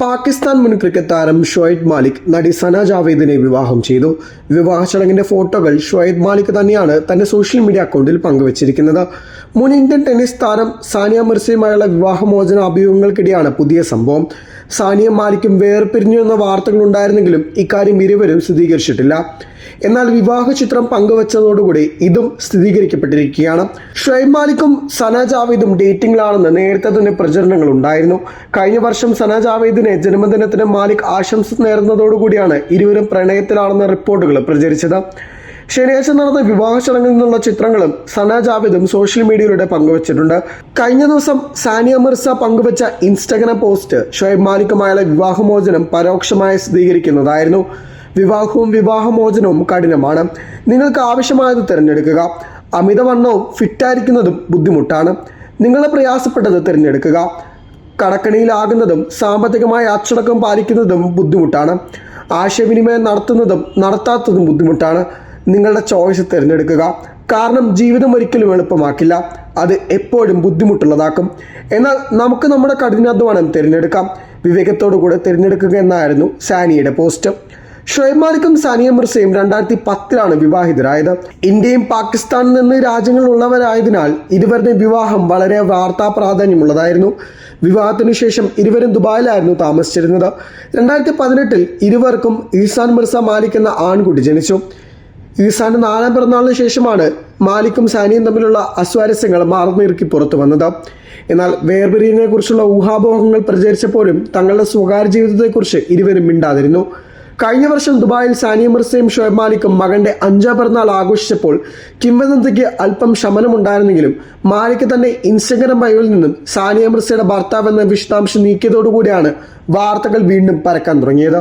പാകിസ്ഥാൻ മുൻ ക്രിക്കറ്റ് താരം ഷൊയ്ബ് മാലിക് നടി സന ജാവേദിനെ വിവാഹം ചെയ്തു. വിവാഹ ചടങ്ങിന്റെ ഫോട്ടോകൾ ഷൊയ്ബ് മാലിക് തന്നെയാണ് തന്റെ സോഷ്യൽ മീഡിയ അക്കൗണ്ടിൽ പങ്കുവച്ചിരിക്കുന്നത്. മുൻ ഇന്ത്യൻ ടെന്നീസ് താരം സാനിയ മിർസയുമായുള്ള വിവാഹമോചന അഭിയോഗങ്ങൾക്കിടെയാണ് പുതിയ സംഭവം. സാനിയ മാലിക്കും വേർപിരിഞ്ഞു എന്ന വാർത്തകൾ ഉണ്ടായിരുന്നെങ്കിലും ഇക്കാര്യം ഇരുവരും സ്ഥിരീകരിച്ചിട്ടില്ല. എന്നാൽ വിവാഹ ചിത്രം പങ്കുവച്ചതോടുകൂടി ഇതും സ്ഥിരീകരിക്കപ്പെട്ടിരിക്കുകയാണ്. ഷുഹൈബ് മാലിക്കും സന ജാവേദും ഡേറ്റിംഗിലാണെന്ന് നേരത്തെ തന്നെ പ്രചരണങ്ങൾ ഉണ്ടായിരുന്നു കഴിഞ്ഞ വർഷം സന ജാവേദിനെ ജന്മദിനത്തിന് മാലിക് ആശംസ നേർന്നതോടുകൂടിയാണ് ഇരുവരും പ്രണയത്തിലാണെന്ന റിപ്പോർട്ടുകൾ പ്രചരിച്ചത്. ശനിയാഴ്ച നടന്ന വിവാഹ ചടങ്ങിൽ നിന്നുള്ള ചിത്രങ്ങളും സന ജാവേദും സോഷ്യൽ മീഡിയയിലൂടെ പങ്കുവച്ചിട്ടുണ്ട്. കഴിഞ്ഞ ദിവസം സാനിയ മിർസ പങ്കുവച്ച ഇൻസ്റ്റഗ്രാം പോസ്റ്റ് ഷൊയബ് മാലിക്കുമായുള്ള വിവാഹമോചനം പരോക്ഷമായി സ്ഥിരീകരിക്കുന്നതായിരുന്നു. വിവാഹവും വിവാഹമോചനവും കഠിനമാണ്. നിങ്ങൾക്ക് ആവശ്യമായത് തിരഞ്ഞെടുക്കുക. അമിതവണ്ണവും ഫിറ്റായിരിക്കുന്നതും ബുദ്ധിമുട്ടാണ്. നിങ്ങളെ പ്രയാസപ്പെട്ടത് തിരഞ്ഞെടുക്കുക. കടക്കണിയിലാകുന്നതും സാമ്പത്തികമായ അച്ചടക്കം പാലിക്കുന്നതും ബുദ്ധിമുട്ടാണ്. ആശയവിനിമയം നടത്തുന്നതും നടത്താത്തതും ബുദ്ധിമുട്ടാണ്. നിങ്ങളുടെ ചോയ്സ് തിരഞ്ഞെടുക്കുക. കാരണം ജീവിതം ഒരിക്കലും എളുപ്പമാക്കില്ല. അത് എപ്പോഴും ബുദ്ധിമുട്ടുള്ളതാക്കും. എന്നാൽ നമുക്ക് നമ്മുടെ കഠിനാധ്വാനം തിരഞ്ഞെടുക്കാം. വിവേകത്തോടു കൂടെ തിരഞ്ഞെടുക്കുക എന്നായിരുന്നു സാനിയുടെ പോസ്റ്റ്. ഷുഐബ് മാലിക്കും സാനിയ മിർസയും രണ്ടായിരത്തി പത്തിലാണ് വിവാഹിതരായത്. ഇന്ത്യയും പാകിസ്ഥാനിൽ നിന്ന് രാജ്യങ്ങളുള്ളവരായതിനാൽ ഇരുവരുടെ വിവാഹം വളരെ വാർത്താ പ്രാധാന്യമുള്ളതായിരുന്നു. വിവാഹത്തിനു ശേഷം ഇരുവരും ദുബായിലായിരുന്നു താമസിച്ചിരുന്നത്. രണ്ടായിരത്തി പതിനെട്ടിൽ ഇരുവർക്കും ഈസാൻ മിർസ മാലിക് എന്ന ആൺകുട്ടി ജനിച്ചു. ഈസാന്റെ നാലാം പിറന്നാളിന് ശേഷമാണ് മാലിക്കും സാനിയും തമ്മിലുള്ള അസ്വാരസ്യങ്ങൾ മാർന്നിറുക്കി പുറത്തു വന്നത്. എന്നാൽ വേർപിരിയലിനെ കുറിച്ചുള്ള ഊഹാപോഹങ്ങൾ പ്രചരിച്ചപ്പോഴും തങ്ങളുടെ സ്വകാര്യ ജീവിതത്തെക്കുറിച്ച് ഇരുവരും മിണ്ടാതിരുന്നു. കഴിഞ്ഞ വർഷം ദുബായിൽ സാനിയ മിർസയും ഷോയബ് മാലിക്കും മകന്റെ അഞ്ചാം പിറന്നാൾ ആഘോഷിച്ചപ്പോൾ കിംവദന്തിക്ക് അല്പം ശമനമുണ്ടായിരുന്നെങ്കിലും മാലിക് തന്നെ ഇൻസ്റ്റഗ്രാം ബയോയിൽ നിന്നും സാനിയ മിർസയുടെ ഭർത്താവ് എന്ന വിശദാംശം നീക്കിയതോടുകൂടിയാണ് വാർത്തകൾ വീണ്ടും പരക്കാൻ തുടങ്ങിയത്.